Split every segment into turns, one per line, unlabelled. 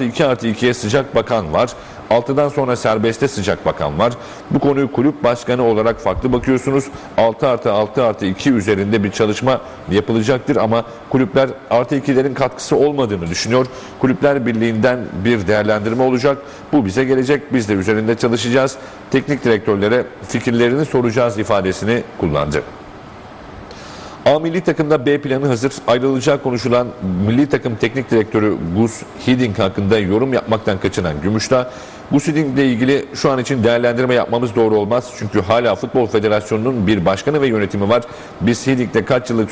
2 artı 2'ye sıcak bakan var. 6'dan sonra serbeste sıcak bakan var. Bu konuyu kulüp başkanı olarak farklı bakıyorsunuz. 6 artı 6 artı 2 üzerinde bir çalışma yapılacaktır ama kulüpler artı 2'lerin katkısı olmadığını düşünüyor. Kulüpler Birliği'nden bir değerlendirme olacak. Bu bize gelecek. Biz de üzerinde çalışacağız. Teknik direktörlere fikirlerini soracağız ifadesini kullandı. A milli takımda B planı hazır. Ayrılacağı konuşulan milli takım teknik direktörü Gus Hiddink hakkında yorum yapmaktan kaçınan Gümüşdağ, Gus Hiddink ile ilgili şu an için değerlendirme yapmamız doğru olmaz. Çünkü hala Futbol Federasyonu'nun bir başkanı ve yönetimi var. Biz Hiddink'le kaç yıllık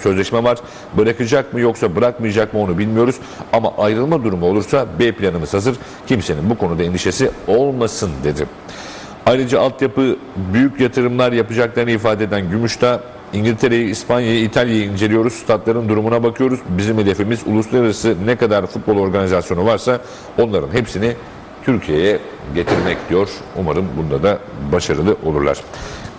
sözleşme, var. Bırakacak mı yoksa bırakmayacak mı onu bilmiyoruz. Ama ayrılma durumu olursa B planımız hazır. Kimsenin bu konuda endişesi olmasın dedi. Ayrıca altyapı büyük yatırımlar yapacaklarını ifade eden Gümüş'te İngiltere'yi, İspanya'yı, İtalya'yı inceliyoruz. Statların durumuna bakıyoruz. Bizim hedefimiz uluslararası ne kadar futbol organizasyonu varsa onların hepsini Türkiye'ye getirmek diyor. Umarım bunda da başarılı olurlar.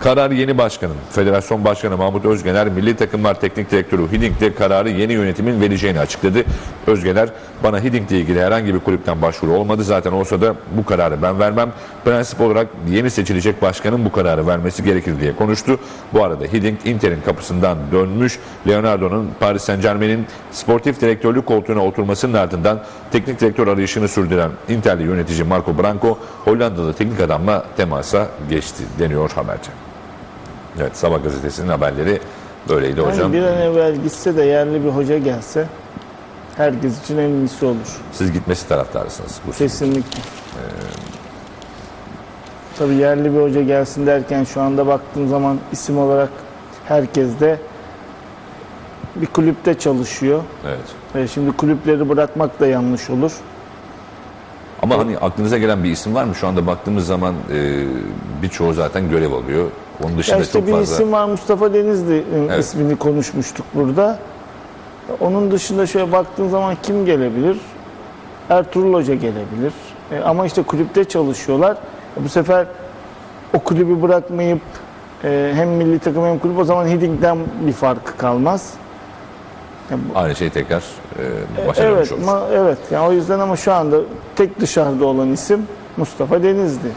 Karar yeni başkanın, Federasyon Başkanı Mahmut Özgener, Milli Takımlar Teknik Direktörü Hiddink kararı yeni yönetimin vereceğini açıkladı. Özgener, bana Hiddink ile ilgili herhangi bir kulüpten başvuru olmadı. Zaten olsa da bu kararı ben vermem. Prensip olarak yeni seçilecek başkanın bu kararı vermesi gerekir diye konuştu. Bu arada Hiddink Inter'in kapısından dönmüş. Leonardo'nun Paris Saint Germain'in sportif direktörlük koltuğuna oturmasının ardından teknik direktör arayışını sürdüren Inter'li yönetici Marco Branco, Hollandalı teknik adamla temasa geçti deniyor haberci. Evet Sabah gazetesinin haberleri böyleydi
Yani
hocam.
bir an evvel gitse de yerli bir hoca gelse herkes için en iyisi olur.
Siz gitmesi taraftarısınız. Bu
Kesinlikle. Tabii yerli bir hoca gelsin derken şu anda baktığım zaman isim olarak herkes de bir kulüpte çalışıyor.
Evet.
E, Şimdi kulüpleri bırakmak da yanlış olur.
Ama hani aklınıza gelen bir isim var mı? Şu anda baktığımız zaman e, birçoğu zaten görev alıyor. Onun dışında
Ya işte
çok
bir
fazla.
isim var Mustafa Denizli
Evet.
ismini konuşmuştuk burada. Onun dışında şöyle baktığın zaman kim gelebilir? Ertuğrul Hoca gelebilir. E, ama işte kulüpte çalışıyorlar. E, bu sefer o kulübü bırakmayıp e, hem milli takım hem kulüp o zaman Hidding'den bir farkı kalmaz. Bu-
Aynı şey tekrar e, başarılmış
evet,
olur.
ma- evet. Yani o yüzden ama şu anda tek dışarıda olan isim Mustafa Denizli.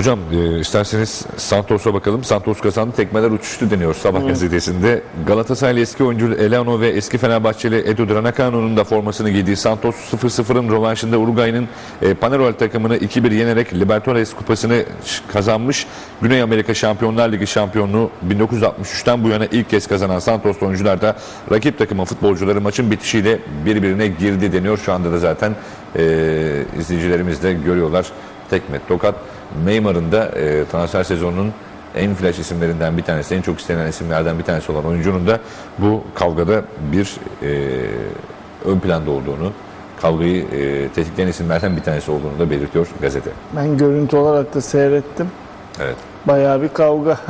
Hocam e, isterseniz Santos'a bakalım. Santos kazandı. Tekmeler uçuştu deniyor Sabah gazetesinde. Galatasaraylı eski oyuncu Elano ve eski Fenerbahçeli Edu Dranacano'nun da formasını giydiği Santos 0-0'ın rövanşında Uruguay'ın e, Panerol takımını 2-1 yenerek Libertadores kupasını kazanmış. Güney Amerika Şampiyonlar Ligi şampiyonluğu 1963'ten bu yana ilk kez kazanan Santos oyuncular da rakip takımın futbolcuları maçın bitişiyle birbirine girdi deniyor. Şu anda da zaten e, izleyicilerimiz de görüyorlar. Tekme, tokat. Neymar'ın da e, transfer sezonunun en flash isimlerinden bir tanesi, en çok istenen isimlerden bir tanesi olan oyuncunun da bu kavgada bir e, ön planda olduğunu, kavgayı e, tetikleyen isimlerden bir tanesi olduğunu da belirtiyor gazete.
Ben görüntü olarak da seyrettim.
Evet.
Bayağı bir kavga.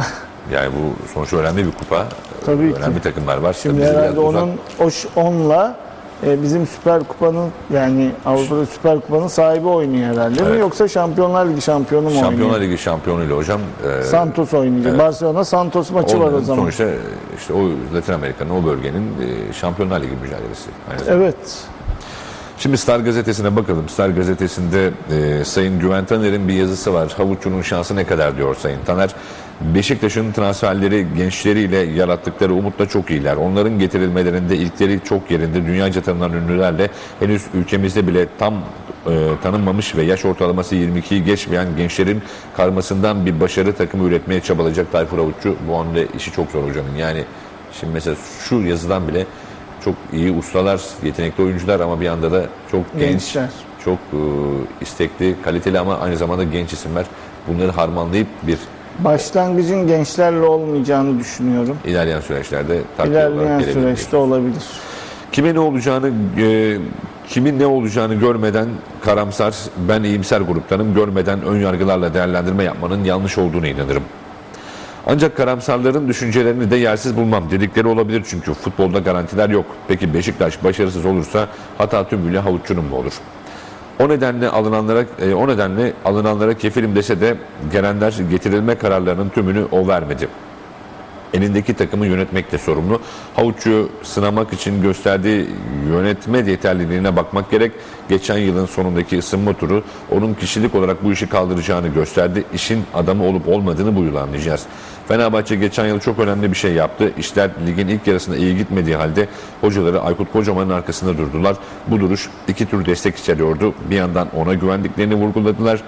Yani bu sonuçta önemli bir kupa.
Tabii
önemli
ki.
takımlar var.
Şimdi
Tabii
herhalde
uzak.
onun ş- onunla e, bizim Süper Kupa'nın yani Avrupa'da Süper Kupa'nın sahibi oynuyor herhalde mi
Evet.
yoksa Şampiyonlar Ligi şampiyonu mu
Şampiyonlar
oynuyor?
Ligi şampiyonuyla hocam. e,
Santos oynayacak. Barcelona Santos maçı var o zaman.
Sonuçta işte o Latin Amerika'nın o bölgenin e, Şampiyonlar Ligi mücadelesi.
Evet.
Şimdi Star gazetesine bakalım. Star gazetesinde e, Sayın Güven Taner'in bir yazısı var. Havuççunun şansı ne kadar diyor Sayın Taner. Beşiktaş'ın transferleri gençleriyle yarattıkları umutla çok iyiler. Onların getirilmelerinde ilkleri çok yerinde. Dünyaca tanınan ünlülerle henüz ülkemizde bile tam e, tanınmamış ve yaş ortalaması 22'yi geçmeyen gençlerin karmasından bir başarı takımı üretmeye çabalayacak Tayfur Havuççu. Bu anda işi çok zor hocanın. Yani şimdi mesela şu yazıdan bile çok iyi ustalar, yetenekli oyuncular ama bir anda da çok genç,
Gençler.
çok e, istekli, kaliteli ama aynı zamanda genç isimler. Bunları harmanlayıp bir
Başlangıcın gençlerle olmayacağını düşünüyorum.
ilerleyen süreçlerde takviye olarak
İlerleyen
gelebilir.
süreçte olabilir.
Kime ne olacağını, e, kimin ne olacağını görmeden karamsar, ben iyimser gruptanım, görmeden ön yargılarla değerlendirme yapmanın yanlış olduğunu inanırım. Ancak karamsarların düşüncelerini de yersiz bulmam. Dedikleri olabilir çünkü futbolda garantiler yok. Peki Beşiktaş başarısız olursa hata tümüyle havuççunun mu olur? O nedenle alınanlara e, o nedenle alınanlara kefilim dese de gelenler getirilme kararlarının tümünü o vermedi. elindeki takımı yönetmekle sorumlu. Havuççu sınamak için gösterdiği yönetme yeterliliğine bakmak gerek. Geçen yılın sonundaki ısınma turu onun kişilik olarak bu işi kaldıracağını gösterdi. İşin adamı olup olmadığını bu yıl anlayacağız. Fenerbahçe geçen yıl çok önemli bir şey yaptı. İşler ligin ilk yarısında iyi gitmediği halde hocaları Aykut Kocaman'ın arkasında durdular. Bu duruş iki tür destek içeriyordu. Bir yandan ona güvendiklerini vurguladılar.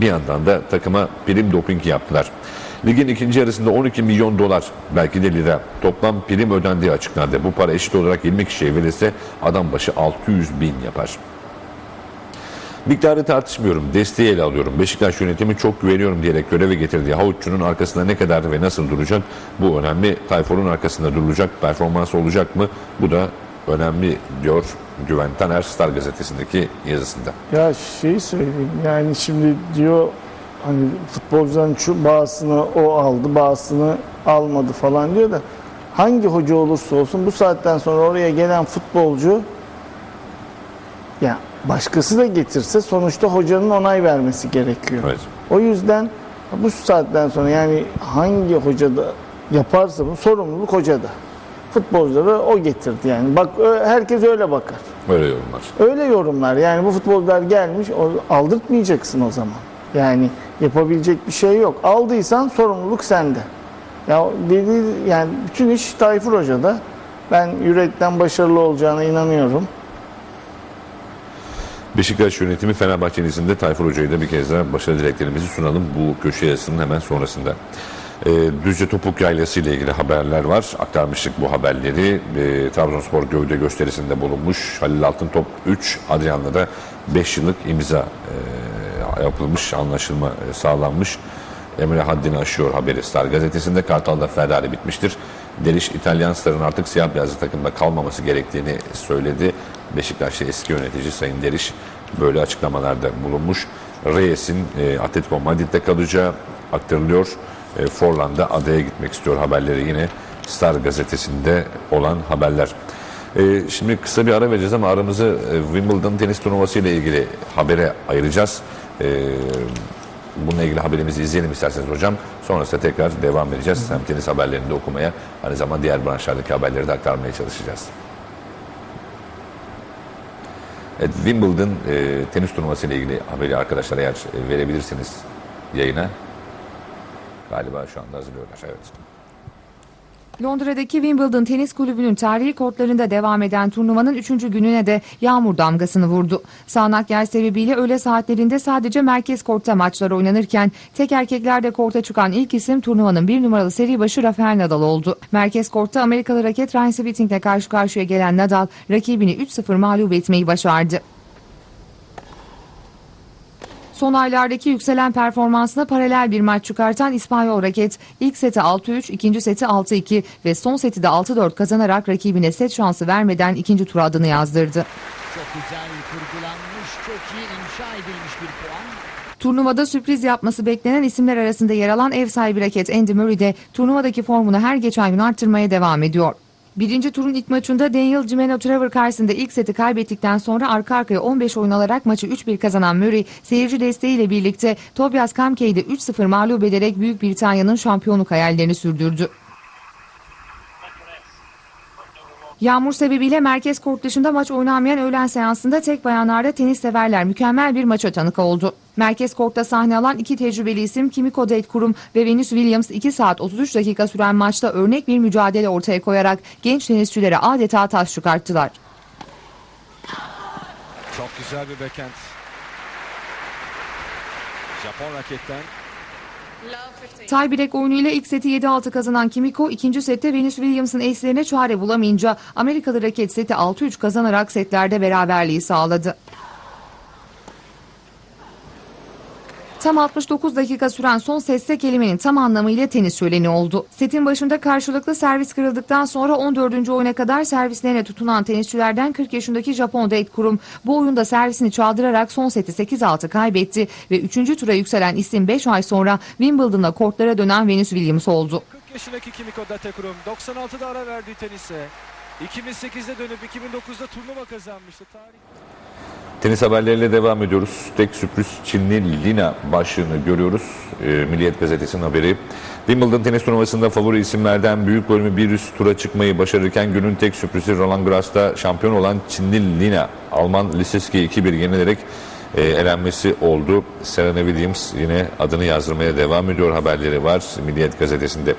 Bir yandan da takıma prim doping yaptılar. Ligin ikinci yarısında 12 milyon dolar belki de lira toplam prim ödendiği açıklandı. Bu para eşit olarak 20 kişiye verilse adam başı 600 bin yapar. Miktarı tartışmıyorum. Desteği ele alıyorum. Beşiktaş yönetimi çok güveniyorum diyerek göreve getirdiği Havuççu'nun arkasında ne kadar ve nasıl duracak? Bu önemli. Tayfor'un arkasında durulacak. Performans olacak mı? Bu da önemli diyor Güven Taner Star gazetesindeki yazısında.
Ya şeyi söyleyeyim yani şimdi diyor hani futbolcuların şu bazısını o aldı bazısını almadı falan diyor da hangi hoca olursa olsun bu saatten sonra oraya gelen futbolcu ya başkası da getirse sonuçta hocanın onay vermesi gerekiyor.
Evet.
O yüzden bu saatten sonra yani hangi hoca da yaparsa bu sorumluluk hocada. Futbolcuları o getirdi yani. Bak herkes öyle bakar.
Böyle yorumlar.
Öyle yorumlar. Yani bu futbolcular gelmiş, o- aldırtmayacaksın o zaman. Yani yapabilecek bir şey yok. Aldıysan sorumluluk sende. Ya dedi yani bütün iş Tayfur Hoca'da. Ben yürekten başarılı olacağına inanıyorum.
Beşiktaş yönetimi Fenerbahçe'nin izinde Tayfur Hoca'yı da bir kez daha başarı dileklerimizi sunalım bu köşe yazısının hemen sonrasında. Ee, Düzce Topuk Yaylası ile ilgili haberler var. Aktarmıştık bu haberleri. Ee, Trabzonspor gövde gösterisinde bulunmuş. Halil Altıntop 3, Adrian'la da 5 yıllık imza e, yapılmış, anlaşılma e, sağlanmış. Emre haddini aşıyor haberi Star gazetesinde. Kartal'da Ferrari bitmiştir. Deriş İtalyan starın artık siyah beyazlı takımda kalmaması gerektiğini söyledi. Beşiktaş'ta eski yönetici Sayın Deriş böyle açıklamalarda bulunmuş. Reyes'in e, Atletico Madrid'de kalacağı aktarılıyor. E, Forlan'da adaya gitmek istiyor haberleri yine Star gazetesinde olan haberler. E, şimdi kısa bir ara vereceğiz ama aramızı e, Wimbledon tenis turnuvası ile ilgili habere ayıracağız. E, Bununla ilgili haberimizi izleyelim isterseniz hocam. Sonrasında tekrar devam edeceğiz. Hem tenis haberlerini de okumaya, aynı zamanda diğer branşlardaki haberleri de aktarmaya çalışacağız. Evet, Wimbledon e, tenis turnuvası ile ilgili haberi arkadaşlar eğer e, verebilirsiniz yayına. Galiba şu anda hazırlıyorlar. Evet.
Londra'daki Wimbledon Tenis Kulübü'nün tarihi kortlarında devam eden turnuvanın 3. gününe de yağmur damgasını vurdu. Sağanak yer sebebiyle öğle saatlerinde sadece merkez kortta maçlar oynanırken tek erkeklerde korta çıkan ilk isim turnuvanın bir numaralı seri başı Rafael Nadal oldu. Merkez kortta Amerikalı raket Ryan Swiatek'le karşı karşıya gelen Nadal rakibini 3-0 mağlup etmeyi başardı. Son aylardaki yükselen performansına paralel bir maç çıkartan İspanyol raket ilk seti 6-3, ikinci seti 6-2 ve son seti de 6-4 kazanarak rakibine set şansı vermeden ikinci tura adını yazdırdı.
Çok güzel kurgulanmış, çok iyi inşa edilmiş bir puan.
Turnuvada sürpriz yapması beklenen isimler arasında yer alan ev sahibi raket Andy Murray de turnuvadaki formunu her geçen gün arttırmaya devam ediyor. Birinci turun ilk maçında Daniel Jimeno Trevor karşısında ilk seti kaybettikten sonra arka arkaya 15 oyun alarak maçı 3-1 kazanan Murray seyirci desteğiyle birlikte Tobias Kamke'yi de 3-0 mağlup ederek Büyük Britanya'nın şampiyonluk hayallerini sürdürdü. Yağmur sebebiyle merkez kort dışında maç oynanmayan öğlen seansında tek bayanlarda tenis severler mükemmel bir maça tanık oldu. Merkez kortta sahne alan iki tecrübeli isim Kimiko Date Kurum ve Venus Williams 2 saat 33 dakika süren maçta örnek bir mücadele ortaya koyarak genç tenisçilere adeta taş çıkarttılar.
Çok güzel bir backhand. Japon raketten
Tiebreak oyunuyla ilk seti 7-6 kazanan Kimiko ikinci sette Venus Williams'ın eşlerine çare bulamayınca Amerikalı raket seti 6-3 kazanarak setlerde beraberliği sağladı. Tam 69 dakika süren son sette kelimenin tam anlamıyla tenis şöleni oldu. Setin başında karşılıklı servis kırıldıktan sonra 14. oyuna kadar servislerine tutunan tenisçilerden 40 yaşındaki Japon Date Kurum bu oyunda servisini çaldırarak son seti 8-6 kaybetti ve 3. tura yükselen isim 5 ay sonra Wimbledon'da kortlara dönen Venus Williams oldu.
40 yaşındaki Kimiko Datekurum 96'da ara verdiği tenise 2008'de dönüp 2009'da turnuva kazanmıştı. Tarih
Tenis haberleriyle devam ediyoruz. Tek sürpriz Çinli Lina başlığını görüyoruz. Ee, Milliyet Gazetesi'nin haberi. Wimbledon tenis turnuvasında favori isimlerden büyük bölümü bir üst tura çıkmayı başarırken günün tek sürprizi Roland Garros'ta şampiyon olan Çinli Lina Alman Liseski'yi 2-1 yenilerek e, elenmesi oldu. Serena Williams yine adını yazdırmaya devam ediyor haberleri var Milliyet Gazetesi'nde.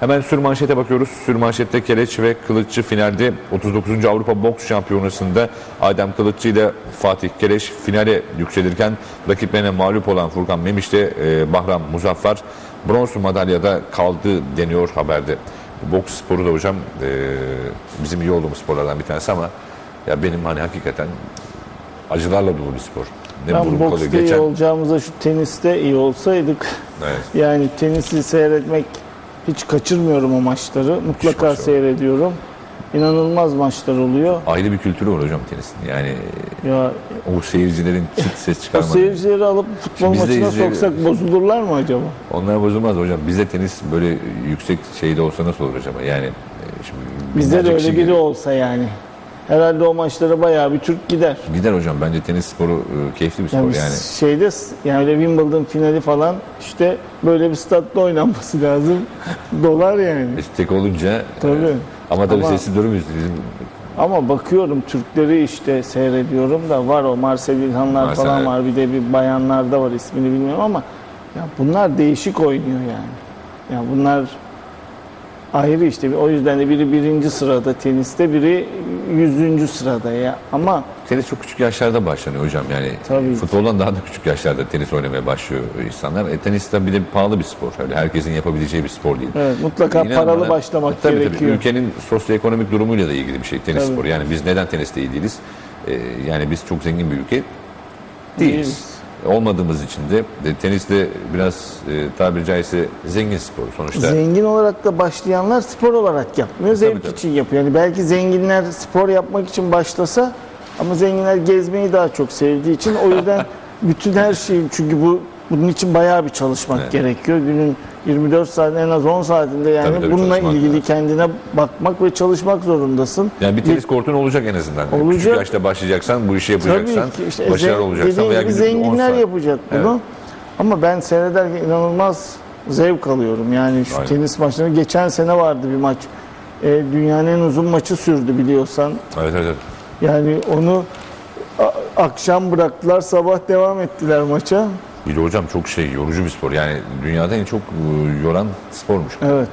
Hemen sürmanşete bakıyoruz. Sürmanşette Keleç ve Kılıççı finalde 39. Avrupa Boks Şampiyonası'nda Adem Kılıççı ile Fatih Keleş finale yükselirken rakiplerine mağlup olan Furkan Memiş de e, Bahram Muzaffer bronz madalyada kaldı deniyor haberde. Boks sporu da hocam e, bizim iyi olduğumuz sporlardan bir tanesi ama ya benim hani hakikaten acılarla dolu bir spor. Ne
Ben boksta iyi
Geçen,
olacağımıza şu teniste iyi olsaydık.
evet,
Yani tenisi seyretmek hiç kaçırmıyorum o maçları. Mutlaka
maçı var.
seyrediyorum. İnanılmaz maçlar oluyor.
ayrı bir kültürü var hocam tenisin. Yani
Ya
o seyircilerin çıt ses
o
çıkarmadan.
seyircileri alıp futbol
Biz de
maçına
izleyelim.
soksak bozulurlar mı acaba?
Onlar bozulmaz hocam. Bizde tenis böyle yüksek şeyde olsa nasıl olur acaba? Yani e, şimdi
Bizde de
binlerce
öyle
kişi
biri
geliyor.
olsa yani. Herhalde o maçlara bayağı bir Türk gider.
Gider hocam. Bence tenis sporu e, keyifli bir spor
Yani,
yani.
şeyde yani öyle Wimbledon finali falan işte böyle bir statta oynanması lazım. Dolar yani.
Biz tek olunca
Tabii.
e, ama tabii
Ama-
sessiz durmuyoruz. Bizim
Ama bakıyorum Türkleri işte seyrediyorum da var o Marcel İlhanlar
Marcel,
falan var. Bir de bir bayanlar da var ismini bilmiyorum ama ya bunlar değişik oynuyor yani. Ya bunlar ayrı işte. O yüzden de biri birinci sırada teniste, biri yüzüncü sırada ya. Ama
tenis çok küçük yaşlarda başlanıyor hocam. Yani
Tabii.
futboldan daha da küçük yaşlarda tenis oynamaya başlıyor insanlar. E, tenis de bir de pahalı bir spor. Öyle herkesin yapabileceği bir spor değil.
evet, mutlaka
İnan
paralı
bana-
başlamak
tabii,
gerekiyor.
Tabii, ülkenin sosyoekonomik durumuyla da ilgili bir şey tenis
Tabii.
sporu. Yani biz neden teniste iyi değiliz? Ee, yani biz çok zengin bir ülke değiliz.
Değiliz.
Olmadığımız için de, de tenis de biraz e, tabiri caizse zengin spor sonuçta.
Zengin olarak da başlayanlar spor olarak yapmıyor. Zevk
tabii.
için yapıyor. Yani belki zenginler spor yapmak için başlasa ama zenginler gezmeyi daha çok sevdiği için o yüzden bütün her şeyi çünkü bu bunun için bayağı bir çalışmak
Evet.
gerekiyor. Günün 24 saat en az 10 saatinde yani
Tabii, tabii,
bununla ilgili
lazım.
kendine bakmak ve çalışmak zorundasın.
yani bir tenis kortun olacak en azından. Küçük
Olacak.
yaşta başlayacaksan, bu işi yapacaksan,
Tabii ki işte
başarılı olacaksan veya
gibi
günlük bir 10
zenginler yapacak bunu.
Evet.
Ama ben seyrederken inanılmaz zevk alıyorum. Yani şu
Aynen.
tenis maçları geçen sene vardı bir maç. E, dünyanın en uzun maçı sürdü biliyorsan.
Evet, evet, evet.
Yani onu akşam bıraktılar, sabah devam ettiler maça.
Bir de hocam çok şey, yorucu bir spor. Yani dünyada en çok e, yoran spormuş.
Evet.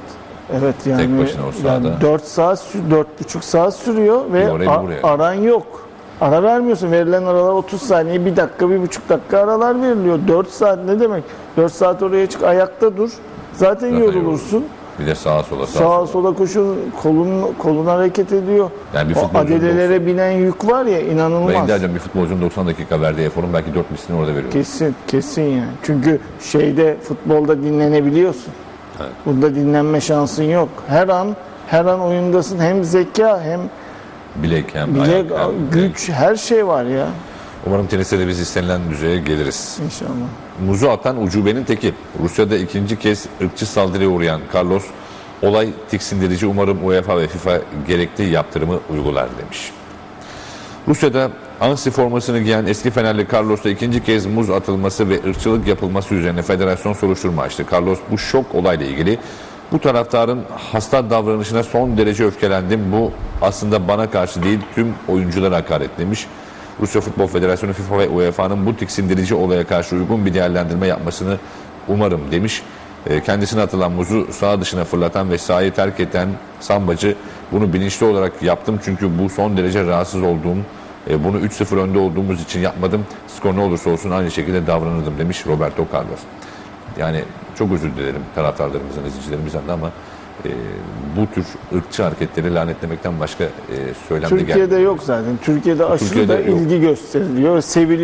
Evet yani,
başına o sahada.
yani 4 saat, sü- dört buçuk saat sürüyor ve a- aran yok. Ara vermiyorsun. Verilen aralar 30 saniye, 1 dakika, 1,5 dakika aralar veriliyor. 4 saat ne demek? 4 saat oraya çık, ayakta dur. Zaten,
Zaten
yorulursun.
Bir de sağa sola, sağa,
Sağa
sola.
sola koşun, kolun kolun hareket ediyor.
Yani bir
o
futbolcunun
adelelere binen yük var ya inanılmaz.
Ben ediyorum bir futbolcunun 90 dakika verdiği eforun belki 4 mislini orada veriyor.
Kesin, kesin yani. Çünkü şeyde futbolda dinlenebiliyorsun.
Evet.
Bunda dinlenme şansın yok. Her an her an oyundasın. Hem zeka hem
Bilek hem
bilek,
ayak hem
güç her şey var ya.
Umarım teniste de biz istenilen düzeye geliriz.
İnşallah.
Muzu atan ucubenin teki. Rusya'da ikinci kez ırkçı saldırıya uğrayan Carlos, olay tiksindirici umarım UEFA ve FIFA gerekli yaptırımı uygular demiş. Rusya'da Ansi formasını giyen eski Fenerli Carlos'ta ikinci kez muz atılması ve ırkçılık yapılması üzerine federasyon soruşturma açtı. Carlos bu şok olayla ilgili bu taraftarın hasta davranışına son derece öfkelendim. Bu aslında bana karşı değil tüm oyunculara hakaret demiş. Rusya Futbol Federasyonu FIFA ve UEFA'nın bu tiksindirici olaya karşı uygun bir değerlendirme yapmasını umarım demiş. E, Kendisine atılan muzu sağ dışına fırlatan ve sahayı terk eden sambacı bunu bilinçli olarak yaptım çünkü bu son derece rahatsız olduğum e, bunu 3-0 önde olduğumuz için yapmadım. Skor ne olursa olsun aynı şekilde davranırdım demiş Roberto Carlos. Yani çok özür dilerim taraftarlarımızdan, izleyicilerimizden de ama e, bu tür ırkçı hareketleri lanetlemekten başka e, söylem de gelmiyor.
Türkiye'de yok zaten. Türkiye'de aşırı
Türkiye'de
da
yok.
ilgi gösteriliyor. Seviliyor.